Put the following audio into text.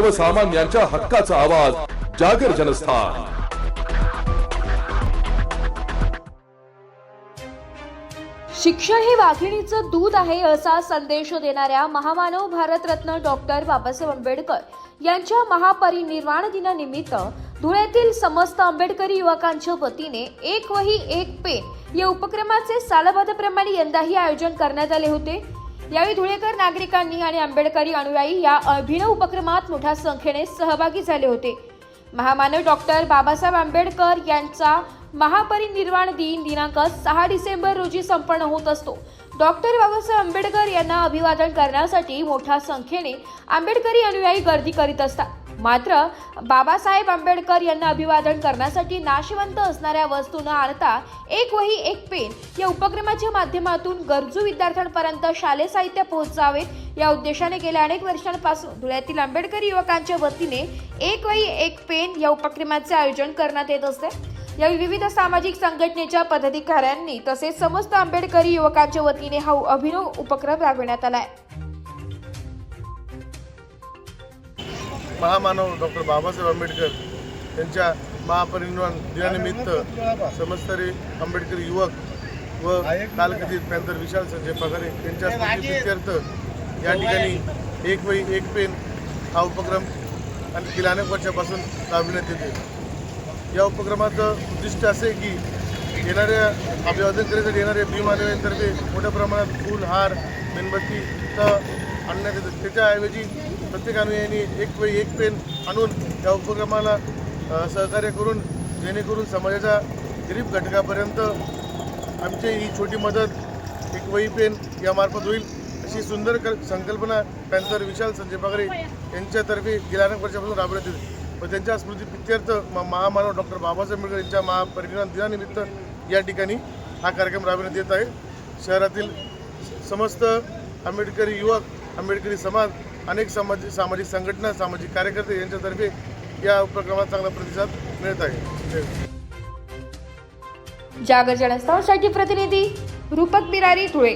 सर्वसामान्यांच्या हक्काचा आवाज जागर जनस्थान. शिक्षण हे वाघिणीचं दूध आहे असा संदेश देणाऱ्या महामानव भारतरत्न डॉक्टर बाबासाहेब आंबेडकर यांच्या महापरिनिर्वाण दिनानिमित्त धुळ्यातील समस्त आंबेडकरी युवकांच्या वतीने एक वही एक पेन या उपक्रमाचे सालबाधाप्रमाणे यंदाही आयोजन करण्यात आले होते. यावेळी धुळेकर नागरिकांनी आणि आंबेडकरी अनुयायी या अभिनव उपक्रमात मोठ्या संख्येने सहभागी झाले होते. महामानव डॉक्टर बाबासाहेब आंबेडकर यांचा महापरिनिर्वाण दिन दिनांक सहा डिसेंबर रोजी संपन्न होत असतो. डॉक्टर बाबासाहेब आंबेडकर यांना अभिवादन करण्यासाठी मोठ्या संख्येने आंबेडकरी अनुयायी गर्दी करीत असतात. मात्र बाबासाहेब आंबेडकर यांना अभिवादन करण्यासाठी नाशवंत असणाऱ्या वस्तू न आणता एक वही एक पेन या उपक्रमाच्या माध्यमातून गरजू विद्यार्थ्यांपर्यंत शालेय साहित्य पोहोचावे या उद्देशाने गेल्या अनेक वर्षांपासून धुळ्यातील आंबेडकरी युवकांच्या वतीने एक वही एक पेन या उपक्रमाचे आयोजन करण्यात येत असते. या विविध सामाजिक संघटनेच्या पदाधिकाऱ्यांनी तसेच समस्त आंबेडकरी युवकांच्या वतीने हा अभिनव उपक्रम राबविण्यात आला आहे. महामानव डॉक्टर बाबासाहेब आंबेडकर यांच्या महापरिनिर्वाण दिनानिमित्त समस्तरी आंबेडकर युवक व कालकथित पॅन्थर विशाल संजय पगारे यांच्या स्मृतीप्रित्यर्थ या ठिकाणी एक वही एक पेन हा उपक्रम आणि गेल्या अनेक वर्षापासून राबविण्यात येते या उपक्रमाचं उद्दिष्ट असे की येणाऱ्या अभिवादन करण्यासाठी येणाऱ्या भीमानव्यांतर्फे मोठ्या प्रमाणात फूल हार मेणबत्ती तर आणण्यात येतं त्याच्याऐवजी प्रत्येक अनुयायांनी एक वेळी एक पेन आणून या उपक्रमाला सहकार्य करून जेणेकरून समाजाच्या गरीब घटकापर्यंत आमची ही छोटी मदत एक वही पेन यामार्फत होईल अशी सुंदर क संकल्पना पॅन्थर विशाल संजय बागरे यांच्यातर्फे गेल्या अनेक वर्षापासून राबवण्यात येते. व त्यांच्या स्मृती प्रित्यर्थ म- महामानव डॉक्टर बाबासाहेब आंबेडकर यांच्या महापरिणाम दिनानिमित्त या ठिकाणी हा कार्यक्रम राबवण्यात येत आहे. शहरातील समस्त आंबेडकरी युवक आंबेडकरी समाज अनेक समाज सामाजिक संघटना सामाजिक कार्यकर्ते यांच्यातर्फे या उपक्रमात चांगला प्रतिसाद मिळत आहे. जागर जनस्थानसाठी प्रतिनिधी रूपक बिरारी धुळे.